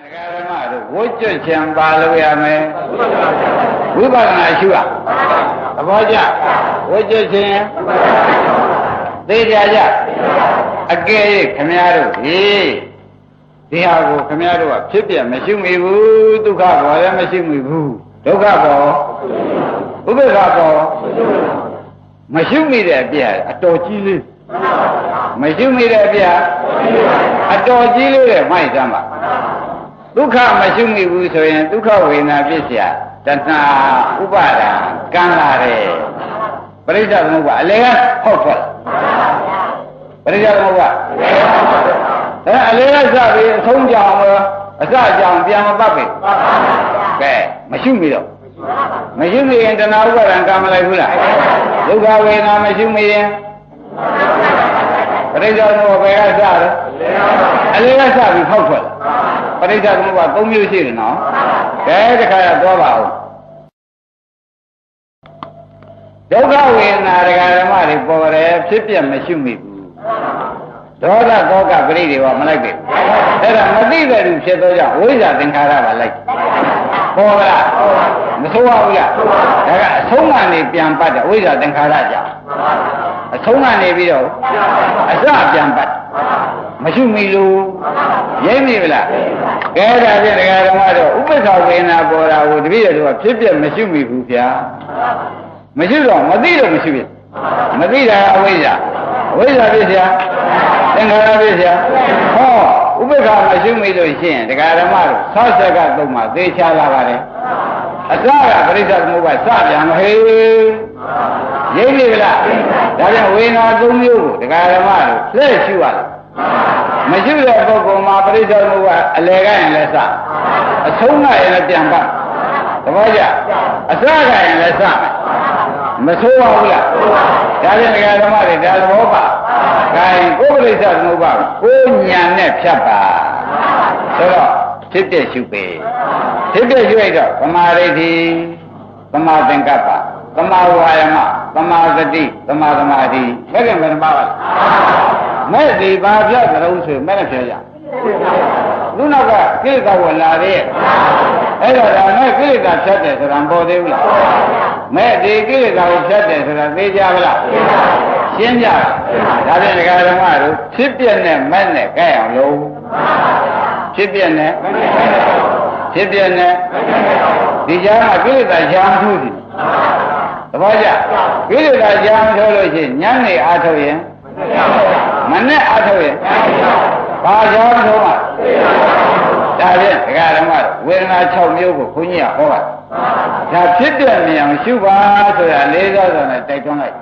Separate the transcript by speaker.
Speaker 1: ဒကာဓမ္မတို့ဝိကျွတ်ချံပါလို့ရမယ်ဝိပဿနာရှုရသဘောကျဝိကျွတ်ချံသိကြကြအကယ်၍ခမည်းတော်ဟေးဒီဟာကိုခမည်းတော်ကဖြစ်ပြမရှိမိဘူးဒုက္ခဘောလည်းမရှိမိဘူးဒုက္ခဘောဥပ္ပခဘောမရှိမိတဲ့အပြည့်အတော်ကြီးလေးမရှိမိတဲ့အပြည့်အတော်ကြီးလေးတဲ့မိုက်စမ်းပါ ဒုက္ခမရှိမိဘူးဆိုရင်ဒုက္ခဝေဒနာဖြစ်เสียတဏှာဥပါဒံကံလာတယ်ပရိစ္ဆေသမုပ္ပါအလေကဟောက်ထွက်ပရိစ္ဆေသမုပ္ပါအဲအလေကစပြီးအဆုံးကြောင်အစကြောင်ပြန်မပတ်ပြီကဲမရှိမိတော့မရှိမိရင်တဏှာဥပါဒံကံမလိုက်ဘူးလားဒုက္ခဝေဒနာမရှိမိရင်ပရိစ္ဆေသမုပ္ပါဘယ်ကစတ ယ်အလေကစပြီးဟောက်ထွက်ပရိစ္ဆေသမုပ္ပါ၃မျိုးရှိတယ်နော်ကဲတခါရသွားပါဦးဒုက္ခဝေဒနာတရားဓမ္မတွေပေါ်တယ်ဖြစ်ပြမရှိမိဘူးဒေါသတောကပရိဒေဝမလိုက်ပြီအဲ့ဒါမသိတဲ့လူဖြစ်သောကြောင့်ဝိဇ္ဇာသင်္ခါရပါလိုက်ပေါ်လားမဆိုးပါဘူးလားဒါကအဆုံးကနေပြန်ပတ်တယ်ဝိဇ္ဇာသင်္ခါရကြောင့်အဆုံးကနေပြီးတော့အစပြန်ပတ် မရှိမိလို့ရိပ်မိဗလားကဲဒါဖြင့်တရားဓမ္မတော့ဥပ္ပခဝေနာပေါ်တာကိုတပည့်တော်ကဖြစ်ပြမရှိမိဘူးဗျာမရှိတော့မသိတော့မရှိဘူးမသိတာအဝိဇ္ဇာအဝိဇ္ဇာဖြစ်စရာသင်္ခါရဖြစ်စရာဟောဥပ္ပခမရှိမိလို့ရှိရင်တရားဓမ္မတော့ဆောက်ဆက်ကသုံးမှာသေချာလာပါတယ်အစကပရိစ္ဆသမုပ္ပါစပြန်မဟေရိပ်မိဗလားဒါပြန်ဝေနာ၃မျိုးကိုတရားဓမ္မတော့လက်ရှုရတယ် မရှိတဲ့ပုဂ္ဂိုလ်မှာပရိစ္ဆေသမုပ္ပါအလေကရင်လည်းစအဆုံးကရင်လည်းပြန်ပတ်သဘောကျအစကရင်လည်းစမဆိုးပါဘူးလားဒါဖြင့်ဒကာဓမ္မတွေဒါသဘောပါခိုင်ကိုယ်ပရိစ္ဆေသမုပ္ပါကိုညာနဲ့ဖြတ်ပါဆိုတော့ဖြစ်တဲ့ရှုပေဖြစ်တဲ့ရှုလိုက်တော့သမာဓိဋ္ဌိသမာသင်္ကပ္ပသမာဝါယမသမာသတိသမာသမာဓိမဲ့ကဘယ်နှပါပါလဲ မဲ့ဒီဘာပြတ်ကြုံဆိုမဲ့နဲ့ပြောကြလူနောက်ကကိလေသာဝင်လာတဲ့အဲ့တော့ဒါမဲ့ကိလေသာဖြတ်တယ်ဆိုတာမပေါ်သေးဘူးလားမဲ့ဒီကိလေသာကိုဖြတ်တယ်ဆိုတာသိကြပါလားရှင်းကြပါဒါဖြင့်ဒကာဓမ္မတို့ဖြစ်ပြနဲ့မဲ့နဲ့ကြဲအောင်လို့ဖြစ်ပြနဲ့ဖြစ်ပြနဲ့ဒီကြားမှာကိလေသာရှားမှုသည်သဘောကျကိလေသာရှားမှုထိုးလို့ရှိရင်ညနေအားထုတ်ရင်မ နဲ့အားထုတ်ရင်ဘာရှားမှုထိုးမှာဒါဖြင့်ဒကာဓမ္မဝေဒနာ6မျိုးကိုခွန်ကြီးကဟောတာဒါဖြစ်တဲ့နေရာရှုပါဆိုတာလေးသောဆိုနဲ့တိုက်တွန်းလိုက်